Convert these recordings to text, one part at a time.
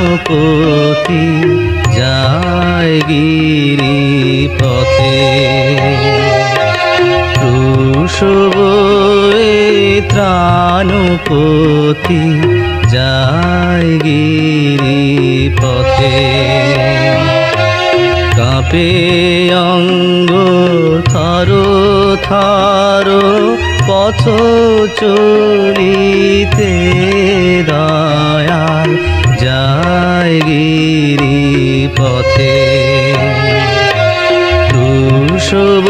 ত্রাণপতি যায় গিরি পথে রুষব ত্রাণপতি যায় গিরি পথে কাঁপে অঙ্গ থারো থারো, পথ চলিতে দয়াল। যায় পথে। রুষব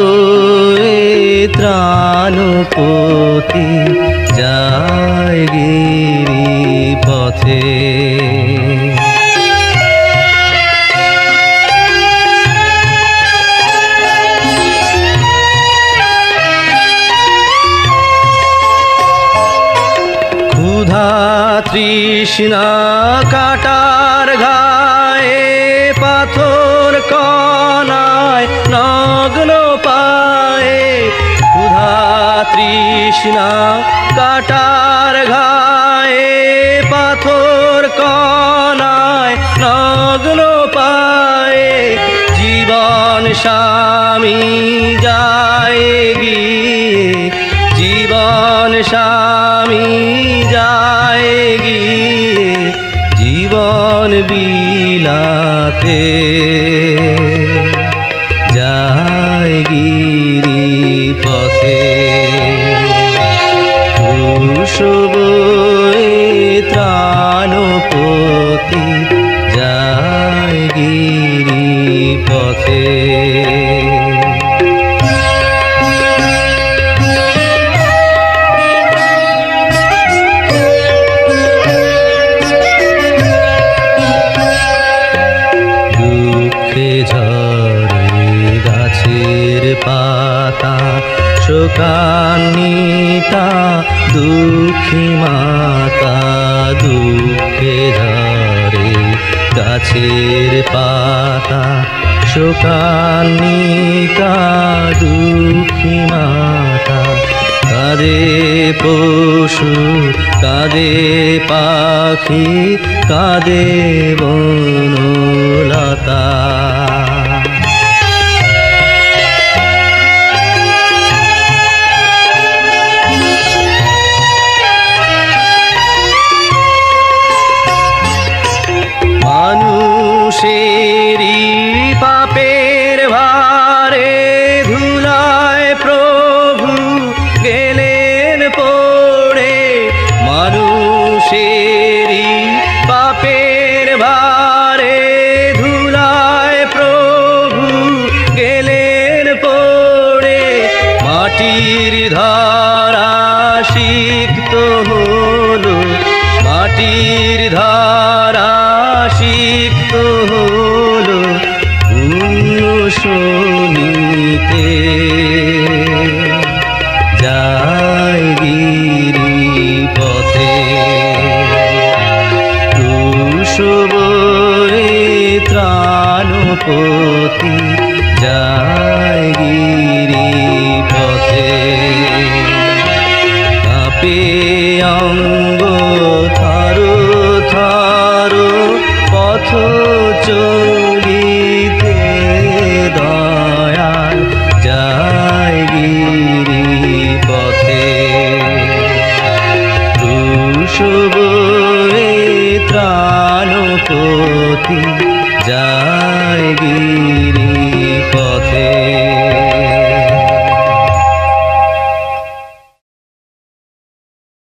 ত্রাণপতি যায় পথে। ক্ষুধা তৃষ্ণা কাটার ঘায়ে পাথর কনায় নগ্ন পায়ে ক্ষুধা তৃষ্ণা কাটার ঘায়ে পাথর কনায় নগ্ন পায়ে জীবন স্বামী যায় গিয়ে। জীবন স্বামী বিলাতে যায় গিরি পথে কুশুব ত্রাণপতি যায় গিরি পথে পাতা, শোকান্বিতা, দুঃখী মাতা, দুঃখে ঝরে গাছের পাতা, শোকান্বিতা, দুঃখী মাতা। কাঁদে পশু, কাঁদে পাখি, কাঁদে বনলতা। श्री শোনিতে যায় পথে তুষব ত্রাণপতি যায় গিরি পথে কাপে অঙ্গ থারো থারো পথ চলিতে তুষব ত্রাণপতি যায় গিরি পথে।